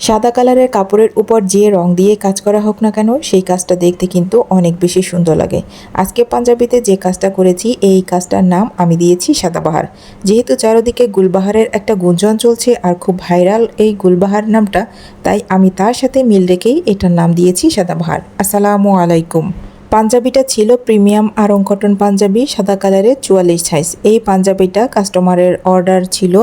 সাদা কালারের কাপড়ের উপর যে রং দিয়ে কাজ করা হোক না কেন, সেই কাজটা দেখতে কিন্তু অনেক বেশি সুন্দর লাগে। আজকে পাঞ্জাবিতে যে কাজটা করেছি, এই কাজটার নাম আমি দিয়েছি সাদাবাহার। যেহেতু চারদিকে গুলবাহারের একটা গুঞ্জন চলছে আর খুব ভাইরাল এই গুলবাহার নামটা, তাই আমি তার সাথে মিল রেখেই এটার নাম দিয়েছি সাদাবাহার। আসসালামু আলাইকুম। পাঞ্জাবিটা ছিল প্রিমিয়াম আরং কটন পাঞ্জাবি, সাদা কালারের চুয়াল্লিশ সাইজ এই পাঞ্জাবিটা কাস্টমারের অর্ডার ছিল।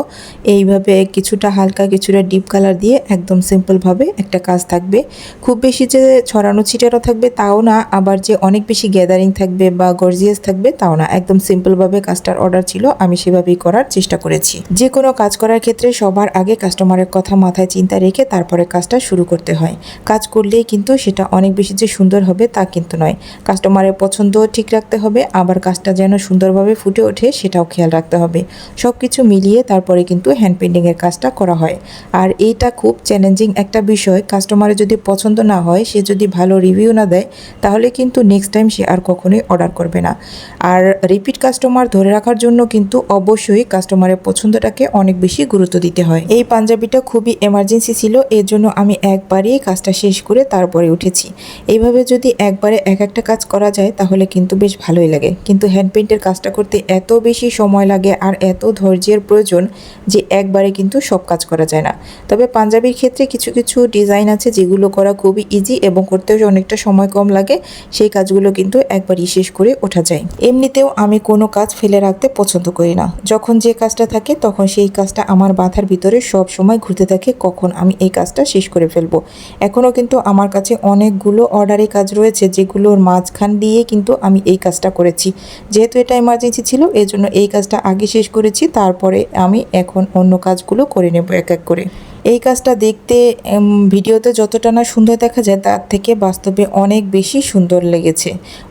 এইভাবে কিছুটা হালকা, কিছুটা ডিপ কালার দিয়ে একদম সিম্পলভাবে একটা কাজ থাকবে। খুব বেশি যে ছড়ানো, ছিটানো থাকবে তাও না, আবার যে অনেক বেশি গ্যাদারিং থাকবে বা গর্জিয়াস থাকবে তাও না। একদম সিম্পলভাবে কাজটার অর্ডার ছিল, আমি সেভাবেই করার চেষ্টা করেছি। যে কোনো কাজ করার ক্ষেত্রে সবার আগে কাস্টমারের কথা মাথায় চিন্তা রেখে তারপরে কাজটা শুরু করতে হয়। কাজ করলেই কিন্তু সেটা অনেক বেশি যে সুন্দর হবে তা কিন্তু নয়। কাস্টমারের পছন্দ ঠিক রাখতে হবে, আবার কাজটা যেন সুন্দরভাবে ফুটে ওঠে সেটাও খেয়াল রাখতে হবে। সব কিছু মিলিয়ে তারপরে কিন্তু হ্যান্ড পেন্টিংয়ের কাজটা করা হয়। আর এইটা খুব চ্যালেঞ্জিং একটা বিষয় কাস্টমারের যদি পছন্দ না হয়, সে যদি ভালো রিভিউ না দেয়, তাহলে কিন্তু নেক্সট টাইম সে আর কখনোই অর্ডার করবে না। আর রিপিট কাস্টমার ধরে রাখার জন্য কিন্তু অবশ্যই কাস্টমারের পছন্দটাকে অনেক বেশি গুরুত্ব দিতে হয়। এই পাঞ্জাবিটা খুবই এমার্জেন্সি ছিল, এর জন্য আমি একবারেই কাজটা শেষ করে তারপরে উঠেছি। এইভাবে যদি একবারে এক একটা কাজ করা যায়, তাহলে কিন্তু বেশ ভালোই লাগে। কিন্তু হ্যান্ড পেইন্টের কাজটা করতে এত বেশি সময় লাগে আর এত ধৈর্যের প্রয়োজন যে একবারে কিন্তু সব কাজ করা যায় না। তবে পাঞ্জাবির ক্ষেত্রে কিছু কিছু ডিজাইন আছে যেগুলো করা খুবই ইজি এবং করতেও অনেকটা সময় কম লাগে, সেই কাজগুলো কিন্তু একবারই শেষ করে ওঠা যায়। এমনিতেও আমি কোনো কাজ ফেলে রাখতে পছন্দ করি না। যখন যে কাজটা থাকে, তখন সেই কাজটা আমার বাধার ভিতরে সব সময় ঘুরতে থাকে, কখন আমি এই কাজটা শেষ করে ফেলব। এখনও কিন্তু আমার কাছে অনেকগুলো অর্ডারি কাজ রয়েছে, যেগুলোর মাঝখান দিয়ে কিন্তু আমি এই কাজটা করেছি। যেহেতু এটা এমার্জেন্সি ছিল এই জন্য এই কাজটা আগে শেষ করেছি, তারপরে আমি এখন অন্য কাজগুলো করে নেব এক এক করে। এই কাজটা দেখতে ভিডিওতে যতটা না সুন্দর দেখা যায়, তার থেকে বাস্তবে অনেক বেশি সুন্দর লেগেছে,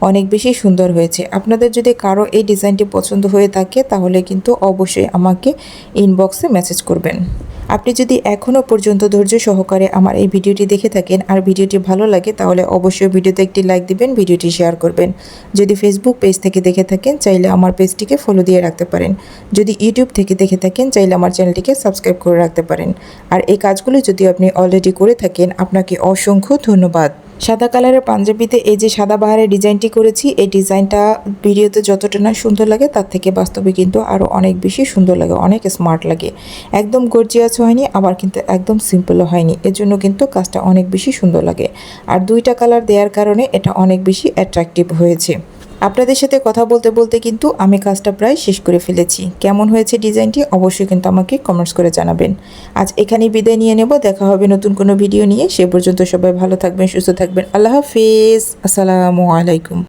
অনেক বেশি সুন্দর হয়েছে। আপনাদের যদি কারও এই ডিজাইনটি পছন্দ হয়ে থাকে, তাহলে কিন্তু অবশ্যই আমাকে ইনবক্সে মেসেজ করবেন। আপনি যদি এখনও পর্যন্ত ধৈর্য সহকারে আমার এই ভিডিওটি দেখে থাকেন আর ভিডিওটি ভালো লাগে, তাহলে অবশ্যই ভিডিওতে একটি লাইক দিবেন, ভিডিওটি শেয়ার করবেন। যদি ফেসবুক পেজ থেকে দেখে থাকেন, চাইলে আমার পেজটিকে ফলো দিয়ে রাখতে পারেন। যদি ইউটিউব থেকে দেখে থাকেন, চাইলে আমার চ্যানেলটিকে সাবস্ক্রাইব করে রাখতে পারেন। আর এই কাজগুলো যদি আপনি অলরেডি করে থাকেন, আপনাকে অসংখ্য ধন্যবাদ। সাদা কালারের পাঞ্জাবিতে এই যে সাদা বাহারের ডিজাইনটি করেছি, এই ডিজাইনটা ভিডিওতে যতটা না সুন্দর লাগে, তার থেকে বাস্তবে কিন্তু আরও অনেক বেশি সুন্দর লাগে, অনেক স্মার্ট লাগে। একদম গর্জিয়াস হয়নি, আবার কিন্তু একদম সিম্পলও হয়নি। এর জন্য কিন্তু কাজটা অনেক বেশি সুন্দর লাগে। আর দুইটা কালার দেওয়ার কারণে এটা অনেক বেশি অ্যাট্রাকটিভ হয়েছে। আপনাদের সাথে কথা বলতে বলতে কিন্তু আমি কাজটা প্রায় শেষ করে ফেলেছি। কেমন হয়েছে ডিজাইনটি অবশ্যই কিন্তু আমাকে কমেন্টস করে জানাবেন। আজ এখানেই বিদায় নিয়ে নেব। দেখা হবে নতুন কোনো ভিডিও নিয়ে। সে পর্যন্ত সবাই ভালো থাকবেন, সুস্থ থাকবেন। আল্লাহ হাফিজ। আসসালামু আলাইকুম।